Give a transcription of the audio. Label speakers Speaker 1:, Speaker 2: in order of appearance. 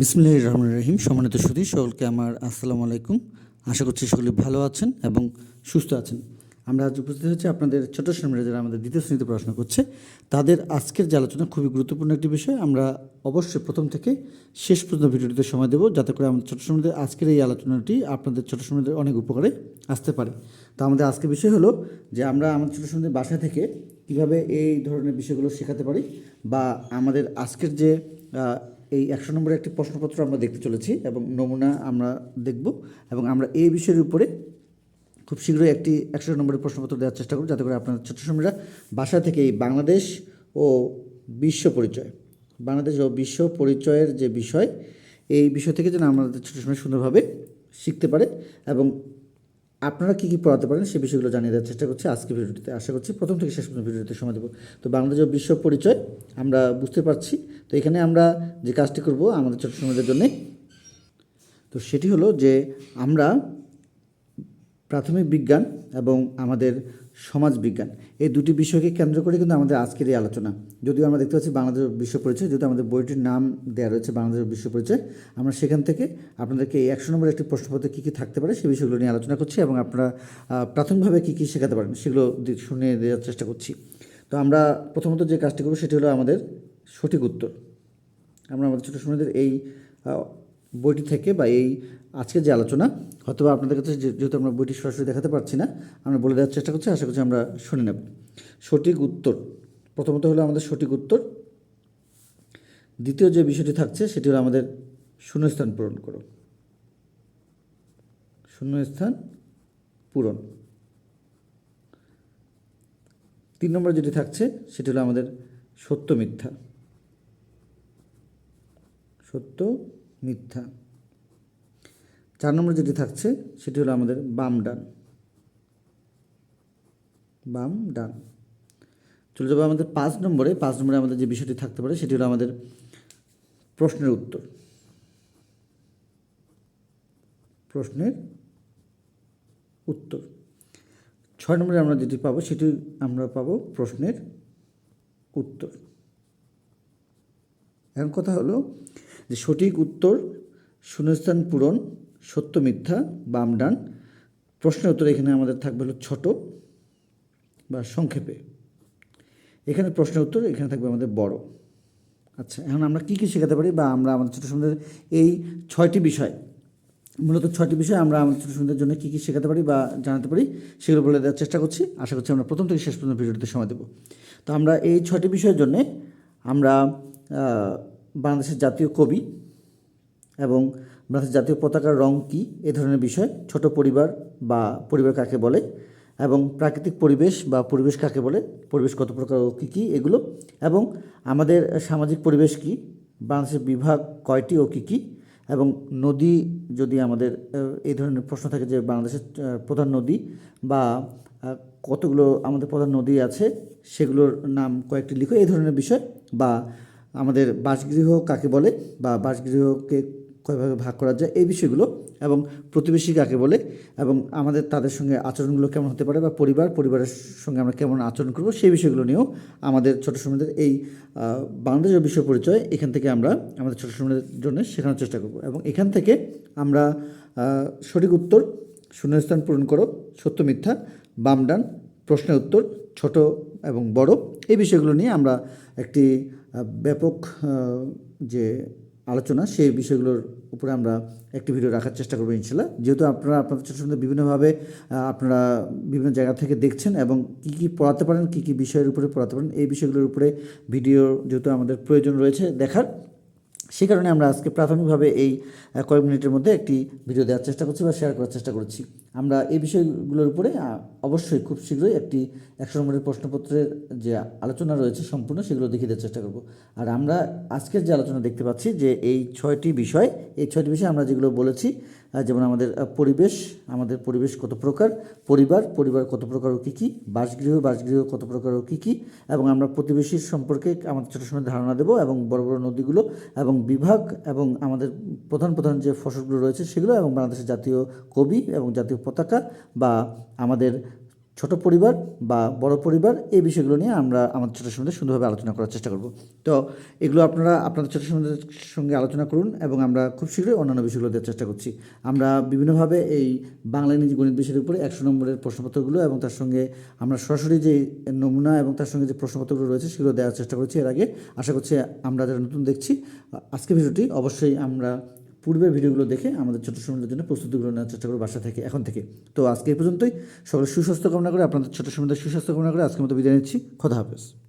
Speaker 1: বিসমুল্লাহ রহমান রহিম। সম্মানিত সুধী, সকলকে আমার আসসালামু আলাইকুম। আশা করছি সকলে ভালো আছেন এবং সুস্থ আছেন। আমরা আজ উপস্থিত হচ্ছে আপনাদের ছোট শ্রেণীরা যারা আমাদের দ্বিতীয় শ্রেণীতে পড়াশোনা করছে। তাদের আজকের যে আলোচনা খুবই গুরুত্বপূর্ণ একটি বিষয়। আমরা অবশ্যই প্রথম থেকে শেষ পর্যন্ত ভিডিওটিতে সময় দেবো, যাতে করে আমাদের ছোট শ্রেণীদের আজকের এই আলোচনাটি আপনাদের ছোট শ্রেণীদের অনেক উপকারে আসতে পারে। তো আমাদের আজকের বিষয় হলো যে আমরা আমাদের ছোট শ্রেণীদের বাসা থেকে কীভাবে এই ধরনের বিষয়গুলো শেখাতে পারি বা আমাদের আজকের যে এই একশো নম্বরের একটি প্রশ্নপত্র আমরা দেখতে চলেছি এবং নমুনা আমরা দেখব এবং আমরা এই বিষয়ের উপরে খুব শীঘ্রই একটি একশো নম্বরের প্রশ্নপত্র দেওয়ার চেষ্টা করব যাতে করে আপনার ছোট সময়রা বাসা থেকে এই বাংলাদেশ ও বিশ্ব পরিচয়, বাংলাদেশ ও বিশ্ব পরিচয়ের যে বিষয়, এই বিষয় থেকে যেন আমাদের ছোট সময় সুন্দরভাবে শিখতে পারে এবং আপনারা কী কী পড়াতে পারেন সেই বিষয়গুলো জানিয়ে দেওয়ার চেষ্টা করছি আজকে ভিডিওটিতে। আশা করছি প্রথম থেকে শেষ পর্যন্ত ভিডিওতে সময় দেবো। তো বাংলাদেশ বিশ্ব পরিচয় আমরা বুঝতে পারছি। তো এখানে আমরা যে কাজটি করব আমাদের ছোট সময়দের জন্যে, তো সেটি হলো যে আমরা প্রাথমিক বিজ্ঞান এবং আমাদের সমাজ বিজ্ঞান এই দুটি বিষয়কে কেন্দ্র করে কিন্তু আমাদের আজকের এই আলোচনা। যদিও আমরা দেখতে পাচ্ছি বাংলাদেশ বিশ্ব পরিচয় যেহেতু আমাদের বইটির নাম দেওয়া রয়েছে বাংলাদেশ বিশ্ব পরিচয়, আমরা সেখান থেকে আপনাদেরকে এই একশো নম্বর একটি প্রশ্নপত্রে কী কী থাকতে পারে সেই বিষয়গুলো নিয়ে আলোচনা করছি এবং আপনারা প্রাথমিকভাবে কী কী শেখাতে পারেন সেগুলো শুনে দেওয়ার চেষ্টা করছি। তো আমরা প্রথমত যে কাজটি করব সেটি হলো আমাদের সঠিক উত্তর। আমরা আমাদের ছোটো সময়দের এই বইটি থেকে বা এই আজকের যে আলোচনা হয়তো আপনাদের কাছে যেহেতু আমরা বইটি সরাসরি দেখাতে পারছি না, আমরা বলে দেওয়ার চেষ্টা করছি, আশা করছি আমরা শুনে নেব। সঠিক উত্তর, প্রথমত হলো আমাদের সঠিক উত্তর। দ্বিতীয় যে বিষয়টি থাকছে, সেটি হলো আমাদের শূন্যস্থান পূরণ করো। শূন্যস্থান পূরণ। তিন নম্বর যেটি থাকছে, সেটি হলো আমাদের সত্য মিথ্যা। সত্য মিথ্যা। চার নম্বর যেটি থাকছে, সেটি হলো আমাদের বাম ডান। বাম ডান। চলে যাব আমাদের পাঁচ নম্বরে। পাঁচ নম্বরে আমাদের যে বিষয়টি থাকতে পারে, সেটি হলো আমাদের প্রশ্নের উত্তর। প্রশ্নের উত্তর। ছয় নম্বরে আমরা যেটি পাবো, সেটি আমরা পাবো প্রশ্নের উত্তর। এখন কথা হলো যে সঠিক উত্তর, শূন্যস্থান পূরণ, সত্য মিথ্যা, বাম ডান। প্রশ্নের উত্তর এখানে আমাদের থাকবে হলো ছোট বা সংক্ষেপে। এখানে প্রশ্নের উত্তর, এখানে থাকবে আমাদের বড়। আচ্ছা এখন আমরা কী কী শেখাতে পারি বা আমরা আমাদের ছোটো সন্তানদের এই ছয়টি বিষয়, মূলত ছয়টি বিষয় আমরা আমাদের ছোটো সন্তানদের জন্য কী কী শেখাতে পারি বা জানাতে পারি, সেগুলো বলে দেওয়ার চেষ্টা করছি। আশা করছি আমরা প্রথম থেকে শেষ পর্যন্ত ভিডিওটিতে সময় দেবো। তো আমরা এই ছয়টি বিষয়ের জন্যে আমরা বাংলাদেশের জাতীয় কবি এবং বাংলাদেশের জাতীয় পতাকার রং কী, এ ধরনের বিষয়, ছোট পরিবার বা পরিবার কাকে বলে এবং প্রাকৃতিক পরিবেশ বা পরিবেশ কাকে বলে, পরিবেশ কত প্রকার ও কী কী, এগুলো এবং আমাদের সামাজিক পরিবেশ কী, বাংলাদেশের বিভাগ কয়টি ও কী কী এবং নদী যদি আমাদের এই ধরনের প্রশ্ন থাকে যে বাংলাদেশের প্রধান নদী বা কতগুলো আমাদের প্রধান নদী আছে, সেগুলোর নাম কয়েকটি লিখো এই ধরনের বিষয় বা আমাদের বাসগৃহ কাকে বলে বা বাসগৃহকে কয়ভাবে ভাগ করা যায় এই বিষয়গুলো এবং প্রতিবেশী কাকে বলে এবং আমাদের তাদের সঙ্গে আচরণগুলো কেমন হতে পারে বা পরিবার, পরিবারের সঙ্গে আমরা কেমন আচরণ করব সেই বিষয়গুলো নিয়েও আমাদের ছোটো সময়দের এই বাংলাদেশ বিশ্ব পরিচয় এখান থেকে আমরা আমাদের ছোটো সময়দের জন্য শেখানোর চেষ্টা করব এবং এখান থেকে আমরা সঠিক উত্তর শূন্যস্থান পূরণ করো, সত্য মিথ্যা, বাম ডান, প্রশ্নের উত্তর, ছোট এবং বড়, এই বিষয়গুলো নিয়ে আমরা একটি ব্যাপক যে আলোচনা সেই বিষয়গুলোর উপরে আমরা একটি ভিডিও রাখার চেষ্টা করব ইনশাল্লাহ। যেহেতু আপনারা আপনাদের ছোটো বিভিন্নভাবে আপনারা বিভিন্ন জায়গা থেকে দেখছেন এবং কী কী পড়াতে পারেন, কী কী বিষয়ের উপরে পড়াতে পারেন, এই বিষয়গুলোর উপরে ভিডিও যেহেতু আমাদের প্রয়োজন রয়েছে দেখার সেই কারণে আমরা আজকে প্রাথমিকভাবে এই কয়েক মিনিটের মধ্যে একটি ভিডিও দেওয়ার চেষ্টা করছি বা শেয়ার করার চেষ্টা করছি। আমরা এই বিষয়গুলোর উপরে অবশ্যই খুব শীঘ্রই একটি একশো নম্বরের প্রশ্নপত্রের যে আলোচনা রয়েছে সম্পূর্ণ, সেগুলো দেখিয়ে দেওয়ার চেষ্টা করব। আর আমরা আজকের যে আলোচনা দেখতে পাচ্ছি যে এই ছয়টি বিষয়, এই ছয়টি বিষয় আমরা যেগুলো বলেছি যেমন আমাদের পরিবেশ আমাদের পরিবেশ কত প্রকার, পরিবার পরিবার কত প্রকার ও কী কী, বাসগৃহ বাসগৃহ কত প্রকার ও কী কী, এবং আমরা প্রতিবেশীর সম্পর্কে আমাদের ছোটো সময় ধারণা দেবো, এবং বড় বড় নদীগুলো, এবং বিভাগ, এবং আমাদের প্রধান প্রধান যে ফসলগুলো রয়েছে সেগুলো, এবং বাংলাদেশের জাতীয় কবি, এবং জাতীয় পতাকা বা আমাদের ছোট পরিবার বা বড় পরিবার এই বিষয়গুলো নিয়ে আমরা আমাদের ছোটো সমাজে সুন্দরভাবে আলোচনা করার চেষ্টা করব। তো এগুলো আপনারা, আপনাদের ছোটো সমাজের সঙ্গে আলোচনা করুন এবং আমরা খুব শীঘ্রই অন্যান্য বিষয়গুলো দেওয়ার চেষ্টা করছি। আমরা বিভিন্নভাবে এই বাংলা ইংরেজি গণিত বিষয়ের উপরে একশো নম্বরের প্রশ্নপত্রগুলো এবং তার সঙ্গে আমরা সরাসরি যে নমুনা এবং তার সঙ্গে যে প্রশ্নপত্রগুলো রয়েছে সেগুলো দেওয়ার চেষ্টা করছি। এর আগে আশা করছি আমরা যারা নতুন দেখছি আজকের ভিডিওটি অবশ্যই আমরা পূর্বের ভিডিওগুলো দেখে আমাদের ছোটো সমুদ্রের জন্য প্রস্তুতিগুলো নেওয়ার চেষ্টা করব বাসা থেকে, এখন থেকে। তো আজকে এই পর্যন্তই। সকলের সুস্বাস্থ্য কামনা করে, আপনাদের ছোটো সমুদ্রের সুস্বাস্থ্য কামনা করে আজকের মতো বিদায় নিচ্ছি। খোদা হাফেজ।